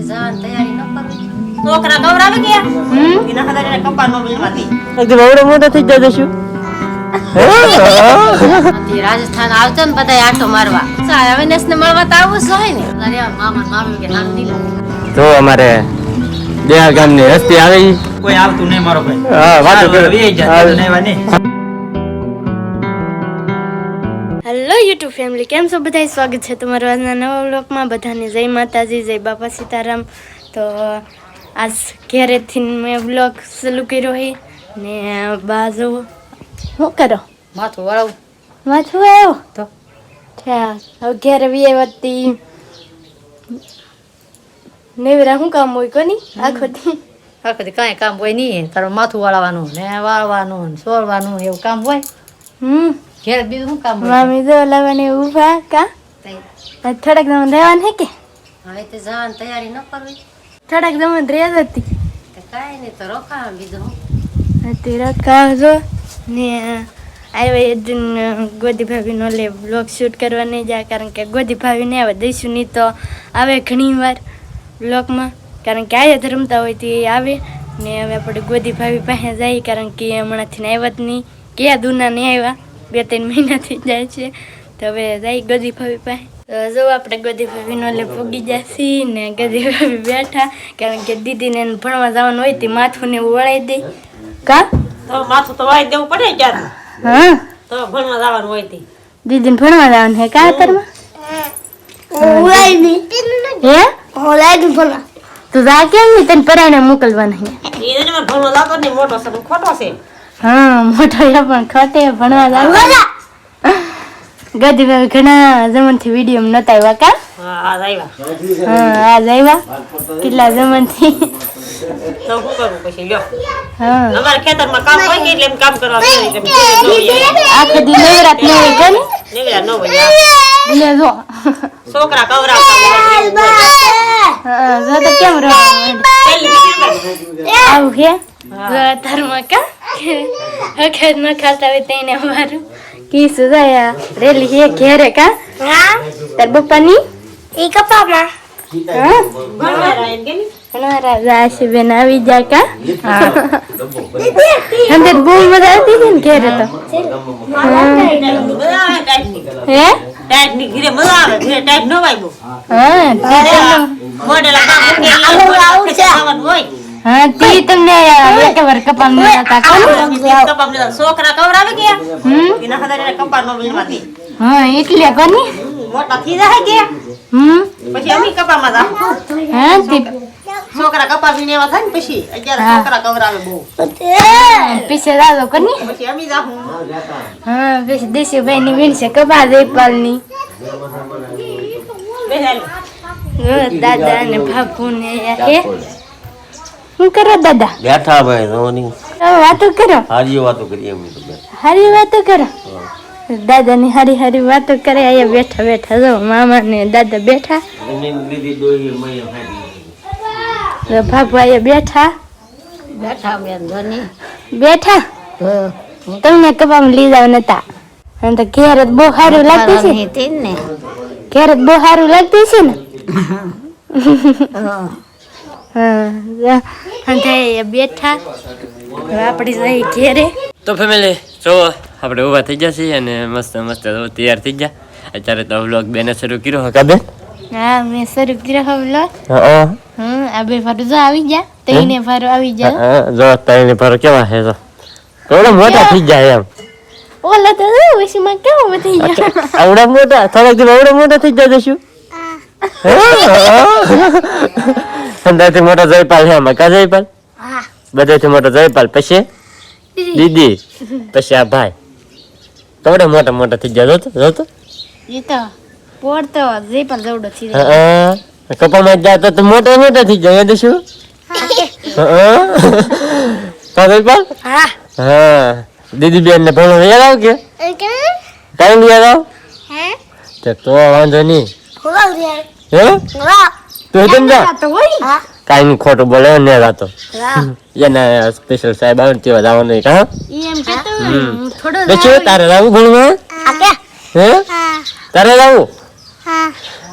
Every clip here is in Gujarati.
તે જવાની તૈયારી ન કરવી છોકરા કવરાવે ગયા હમ એના ખાતર કપાળ નો વીણવાથી એકદમ આવડે મોટા થઈ જાય શું રાજસ્થાન આવતો ને બધા આટો મારવા અવિનાશ ને મળવા તો આવું જ હોય ને મામા મામી કે નામ નહીં તો અમારે દેહાર ગામની હસ્તી આવી કોઈ આવતું નહીં મારો ભાઈ હા વાતો કરે કરો હેલો યુટ્યુબ ફેમિલી કેમ છો? બધા સ્વાગત છે તમારું આજના નવા વ્લોગમાં. બધાને જય માતાજી જય બાપા સીતારામ. તો આજ ઘેરેથી મેં વ્લોગ ચાલુ કર્યો હોય ને બાજુ શું કરો? માથું વાળવું. માથું આવ્યો તો? હવે ઘેરે વી વતી નેવરા શું કામ હોય કોની? આખો દી આખો દી કાંઈ કામ હોય નહીં. તારું માથું વાળવાનું ને વાળવાનું સોળવાનું એવું કામ હોય. હમ. ઘેર બીજું શું કામ હોય? મામી જો લાવવાની ઊભા કા? થોડાક દમણ રહેવાનું હે કે? હવે તે જવાની તૈયારી ન કરવી. થોડાક દમણ રહે જ હતી. તો કાંઈ નહીં તો રોકા બીજું તે કાઢો ને આવ્યા દિન ગોદી ભાભીનો લે બ્લોગ શૂટ કરવા નહીં જાય કારણ કે ગોદી ભાભીને આવે દઈશું નહીં તો આવે ઘણી વાર બ્લોગમાં કારણ કે આયા ધરમતા હોય તે આવે. ને હવે આપણે ગોદી ભાભી પાસે જઈએ કારણ કે હમણાંથી આવ્યા જ નહીં. ક્યાં દૂના નહીં આવ્યા બે ત્રણ મહિનાથી જાય છે. તો હવે જાય ગદી ભાભી પાસે. જો આપણે ગોદી ભાભીનો લે પૂગી જશી ને ગદી ભાભી બેઠા. કારણ કે દીદીને ભણવા જવાનું હોય તે માથું ને વળાઈ દે. કા? તો માથું તો વાળી દેવું પડે ક્યારે હા. તો ભણવા જવાનું હોય તે. દીદીને ભણવા જવાનું હે કા અત્યારમાં? હે તું જા કેમ તને પરાઈને મોકલવાના હે. એને ભણવા જતો જ મોટો સબ ખોટો છે. હા મોટો પણ ખાતે ભણવા ગદી ભાઈ ઘણા જમણથી વીડિયો નતા આવ્યા કા? હા આ જ આવ્યા આજ આવ્યા કેટલા જમણથી તો શું કરવું પછી લ્યો. હા. અમારે ખેતરમાં કામ હોય કે એટલે એમ કામ કરવા બેસે એટલે એમ ઘરે ન હોઈએ. આખો દી નવરાત નહીં હોય કે નીકળ્યા ન હોય ને જો. છોકરા તો કેમ દીકરી આવું કે? ધર્મ કા? હખત ન ખાતા હોય તેને અમારું. કી સુધાયા રેલી હે ઘેરે કા? તાર ઈ કપામાં. હા? ભણવા રહ્યા એમ કે નહીં? અમારા બેન આવી જાય કા? અંદર બહુ મજા આવતી હતી ને ઘેરે તો. મજા આવે ટાઈટની. હે મજા આવે ઘીરે ટાઈટ ન વાગ્યું. હા હા તી તમને એક વાર નતા કોણ કપાળ લીધા. છોકરા કવરાવે ગયા. હમ? એના ખાતર એને નો વીણવાથી. હા એટલે કોની? મોટા થઈ જાય ગયા. હમ? પછી અમે કપામાં જાઉં હા તી છોકરા કપા વીણે એવા થાય ને પછી અત્યારે છોકરા કવરાવે બહુ. પીછે દાદો કોની? પછી અમે જાઉં હા. પછી દેશી ભાઈ ની વીણશે કબા જયપાલની બેસાડી દાદા ને બાપુ ને શું કરો દાદા? બેઠા ભાઈ નવની વાતો કરો. હારી વાતો કરીએ અમે તો હારી વાતો કરો. દાદા ની હારી હારી વાતો કરે અહીંયા બેઠા બેઠા જો મામા ને દાદા બેઠા. બાપુ અહીંયા બેઠા. બેઠા બેન ધોની બેઠા? તમને કબામ લીધા નતા. અને તો ઘેર બહુ સારું લાગતું છે. ને. ઘેર બહુ સારું લાગતું છે ને? બેઠા હવે આપણે જઈએ ઘેરે તો ફેમિલી જો આપણે ઊભા થઈ ગયા છીએ અને મસ્ત મસ્ત તૈયાર થઈ ગયા. અત્યારે તો વ્લોગ બેને શરૂ કર્યો હકા બેન હા મેં શરૂ કર્યો હવે હા હમ આ બે જો આવી ગયા તઈને ફારો આવી ગયા જો તઈને ફારો કેવા હે તો થોડા મોટા થઈ જાય એમ. ઓલા તો વિશમાં કેવું થઈ ગયા? આવડા મોટા થોડાક દિવસ આવડા મોટા થઈ જાય શું? અંદાજથી મોટો જયપાલ છે આમાં કા જયપાલ? બધાથી મોટો જયપાલ. પછી? દીદી. પછી આ ભાઈ. તોડે મોટા મોટા થઈ જાય જોતો? જોતો? એ તો પોર જયપાલ જવડો થી હા કપામાં જાય તો તો મોટા મોટા થઈ જાય યાદ શું હા. જયપાલ? હા. હા. દીદી બેન ને ભણવા યાદ આવ કે? ટાઈમ યાદ આવ? તો તો વાંધો નહીં. હે? તું જા? કાઈ નહીં ખોટું બોલે ને રાતો. એને સ્પેશિયલ સાહેબ આવે ને તેવા જવાનું એમ થોડો તારે લાવું ભણવા? હે? તારે લાવું?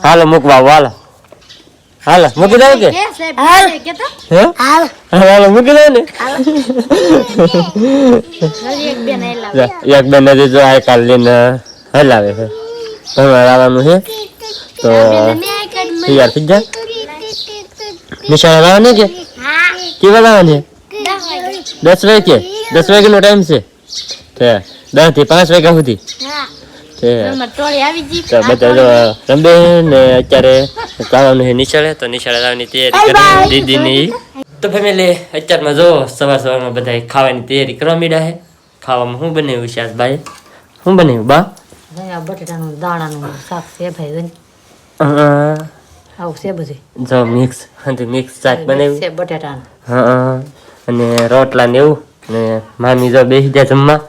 હાલો મૂકવા આવો, હાલો. મૂકી દઉં કે? હે? હાલ. હાલ મૂકી દઉં ને. એક બેન એક હજી જો આ કાલ લઈને હલાવે છે. ભણવા આવવાનું છે? તો તૈયાર થઈ જા. નિશાળે લાવવાની કે? કેવા લાવવાની દસ વાગે. દસ વાગ્યાનો ટાઈમ છે. તે દસથી પાંચ વાગ્યા સુધી. તે બધા રમે ને અત્યારે જવાનું છે નિશાળે. તો નિશાળે જવાની તૈયારી કરી દીદીની. તો ફેમિલી અત્યારમાં જો સવાર સવારમાં બધા ખાવાની તૈયારી કરવા મીડા છે. ખાવામાં શું બનાવ્યું છે આજ ભાઈ શું બનાવ્યું બા? બટેટાનું દાણાનું શાક છે ભાઈ આવું છે બધું. જો મિક્સ મિક્સ શાક બનાવ્યું. છે બટેટાનું. હા અને રોટલા ને એવું. ને મામી જો બેસી જાય જમવા.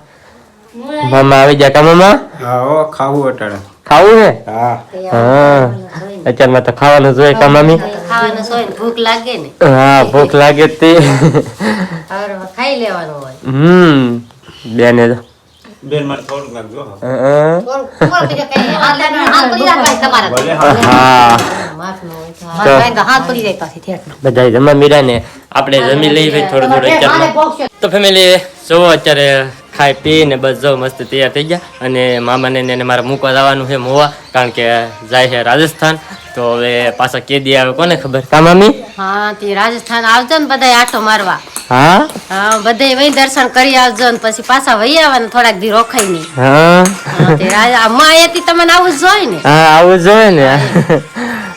મામા આવી ગયા કામમાં હા ખાવું અટાણે. ખાવું હા? હા. અત્યારમાં તો ખાવાનું જોઈએ કા મામી? ખાવાનું ભૂખ લાગે ને. હા ભૂખ લાગે તે. ખાઈ લેવાનું હોય. હમ. બેને બેન થોડુંક બધા જમા મીરા ને આપણે જમી લઈએ થોડું થોડું તો ફેમિલી જોવો અત્યારે ખાઈ પી ને બસ જો મસ્ત તૈયાર થઈ ગયા. અને મામાને ને મારે મૂકવા જવાનું છે મોવા કારણ કે જાય છે રાજસ્થાન. તો હવે પાછા કેદી આવે કોને ખબર? કા મામી? હા તે રાજસ્થાન આવજો ને બધા આટો મારવા. હા? હા બધે વહી દર્શન કરી આવજો ને પછી પાછા વહી આવવાના થોડાક દી રોકાઈ નહીં. હા? રાજ- આમાં અહીંયાથી તમને આવું જ જોઈએ ને હા આવું જોઈએ ને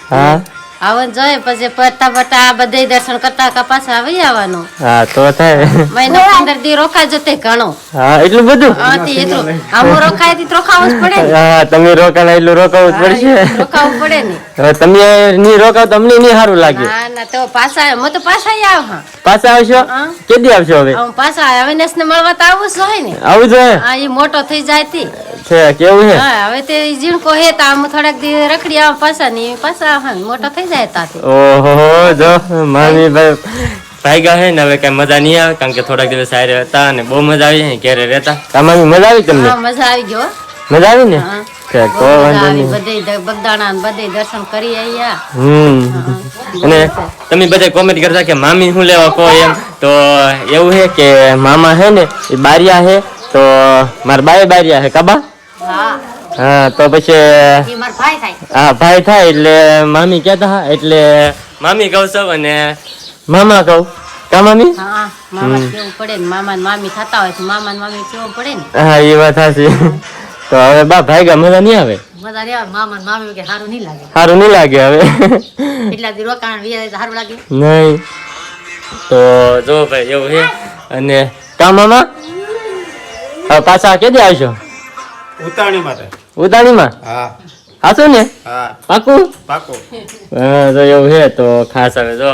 હા. આવું જ જોઈએ પછી પટા આ બધે દર્શન કરતા કા પાછા આવી આવવાનું. હા તો થાય. મહિનો પંદર દી રોકાજો તે ઘણો. હા એટલું બધું? હા તે એટલું. આમ રોકાયથી રોકાવું જ પડે હા તમે રોકાણ એટલું રોકાવું જ પડશે. રોકાવું પડે ને. હવે તમે ની રોકાવ તમને ની સારું લાગે. હા ના તો પાછા મો તો પાછા ય આવ હા. પાછા આવશો? હા. કેદી આવશો હવે? આમ પાછા અવિનાશ ને મળવા તો આવું જ હોય ને. આવું જોઈએ હા એ મોટો થઈ જાય થી છે કેવું છે? હા હવે તે જીણકો હે તો આમ થોડાક દી રખડી આવ પાછા ની પાછા આવ મોટો થઈ જાય તાથી ઓહો જો મામી ભાઈ ભાગ્યા હે ને હવે કઈ મજા નહીં આવે કારણ કે થોડાક દિવસ હારે હતા અને બહુ મજા આવી હે ઘેરે રહેતા. કા મામી મજા આવી તમને? હા મજા આવી ગયો મજા આવી ને? કે મજા વાંધો નહીં. બધે બગદાણા ને બધે દર્શન કરી આયા. હમ. અને તમે બધા કોમેન્ટ કરતા કે મામી હું લેવા કહો એમ? તો એવું હે કે મામા હે ને એ બારિયા છે તો મારા બાય બારિયા છે કાબા હા. હા તો પછી ભાઈ થાય. હા ભાઈ થાય એટલે મામી કહેતા હા એટલે મામી કહું સૌ અને મામા કહું. કા મામી? હા મામા કેવું પડે ને મામા ને મામી થતા હોય તો મામા ને મામી કેવું પડે ને? હા એ વાત સાચી તો હવે બા ભાઈ મજા નહીં આવે? મજા રે મામા ને મામી કે સારું નહીં લાગે. સારું નહીં લાગે હવે. એટલા દી રોકાણ સારું લાગે. નહીં. તો જો ભાઈ એવું છે. અને કા મામા? હવે પાછા કેદી આવશો? ઉતાણી માટે ઉતાણીમાં હા. આવશો ને? હા. પાકું? પાકું. હા તો એવું છે તો ખાસ હવે જો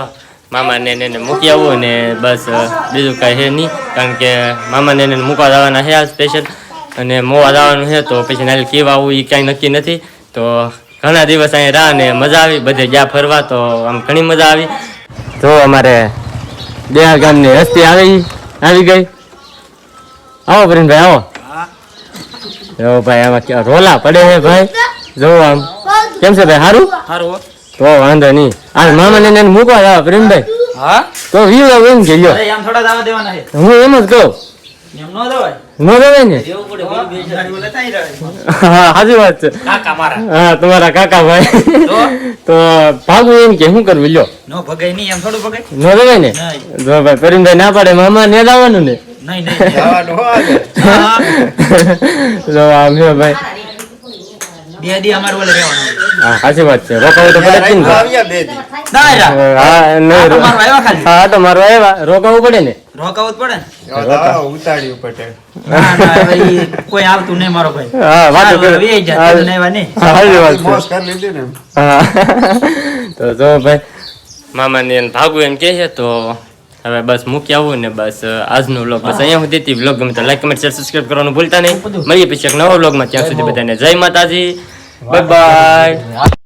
મામાને ને એને મૂકી આવું ને બસ બીજું કાંઈ છે નહીં કારણ કે મામાને એને મૂકવા જવાના છે આ સ્પેશિયલ અને મોવા જવાનું છે તો પછી નાલે કેવા આવું એ કાંઈ નક્કી નથી. તો ઘણા દિવસ અહીં રહ્યા ને મજા આવી બધે ગયા ફરવા તો આમ ઘણી મજા આવી. તો અમારે દેહા ગામની હસ્તી આવી આવી ગઈ. આવો પ્રેમભાઈ આવો. જો ભાઈ આમાં રોલા પડે છે ભાઈ? જો આમ. કેમ છે ભાઈ સારું સારું તો વાંધો નહીં. આ મામા ને એને મૂકવા જાવ પ્રેમભાઈ હા? તો વ્યુ એમ કે લ્યો. એમ થોડા દાવા દેવાના છે. હું એમ જ કહું. એમ નો દેવાય નો દેવાય ને? એવું પડે બે ગાડી બોલે થાય રહે હા સાચી વાત છે. કાકા મારા. હા તમારા કાકા ભાઈ. તો? તો ભાગું એમ કે શું કરવું લ્યો. નો ભગાય નહીં એમ થોડું ભગાય. નો દેવાય ને? જો ભાઈ પ્રેમભાઈ ના પાડે મામા ને જવાનું ને. નહીં નહીં. જવાનું જો આમ છે ભાઈ. બે દી અમારે ઓલે રહેવાનું. હા સાચી વાત છે. રોકાવું તો પડે જ ને ભાઈ. ના રા. હા નહીં આ તો રો- મારો આવ્યા ખાલી. હા તો આવ્યા. રોકાવું પડે ને? રોકાવું જ પડે ને? ઉતાડ્યું પટેલ. ના ના હવે કોઈ આવતું નહીં મારો ભાઈ. હા વાતો કરે. હવે જાય, તો નહીં નહીં. હા વાત છે. મોસ કરી લીધી ને હા. તો જો ભાઈ. મામાને એને ભાગવું એમ કે છે તો હવે બસ મૂકી આવું ને બસ આજનો વ્લોગ બસ અહીંયા સુધી હતી વ્લોગ ગમે તો લાઈક કમેન્ટ શેર સબસ્ક્રાઈબ કરવાનું ભૂલતા નહીં. મળીએ પછી એક નવો વ્લોગમાં ત્યાં સુધી બધાને જય માતાજી. Bye bye